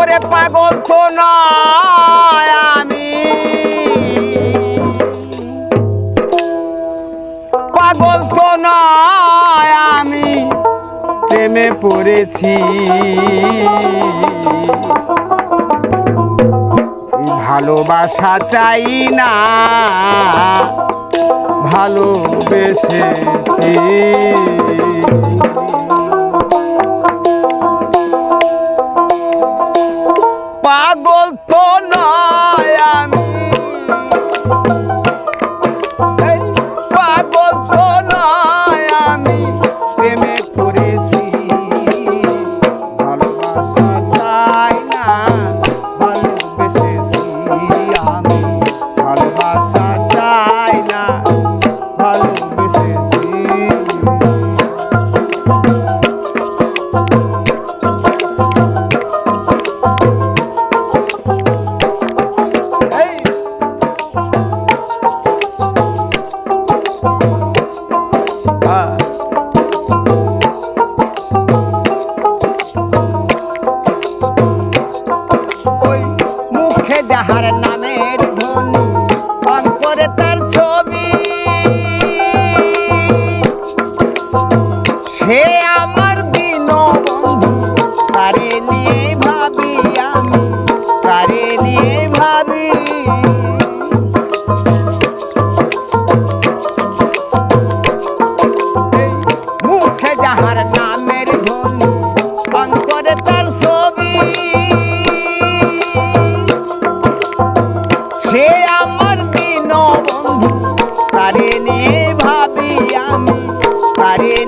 ওরে পাগল তো নয় আমি। পাগল তো নয় আমি, প্রেমে পড়েছি। ভালোবাসা চাই না, ভালোবেসেছি। পাগল তাহার নামের ধ্বনি, অন্তরে তার ছবি। সে আমার দিন বন্ধু তারে নিয়ে ভাবি আমি তারে নিয়ে ভাবি। মুখে যাহার নামের ধ্বনি, অন্তরে তার ছবি।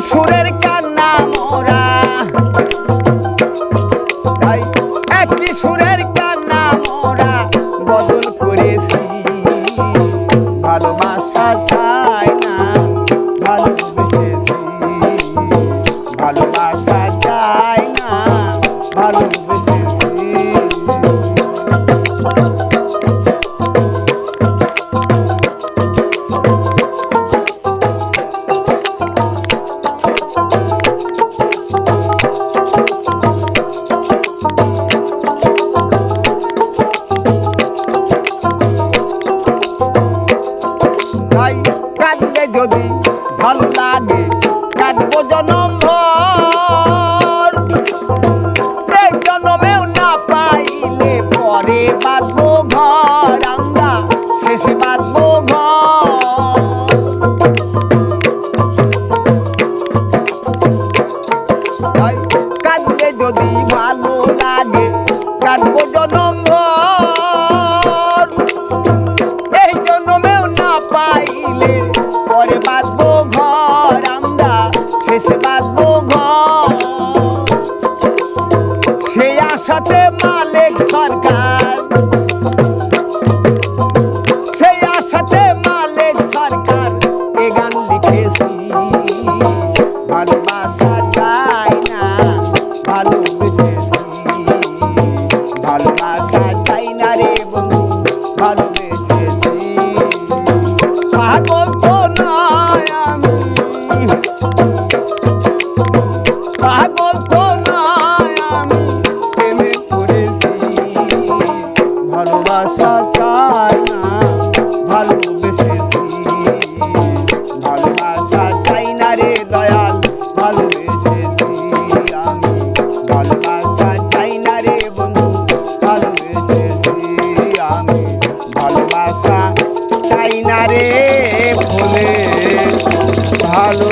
সুরের কা যদি ভালো লাগে কাটবো জনম ভর। Christmas. ভালোবাসা চাই না রে ভালো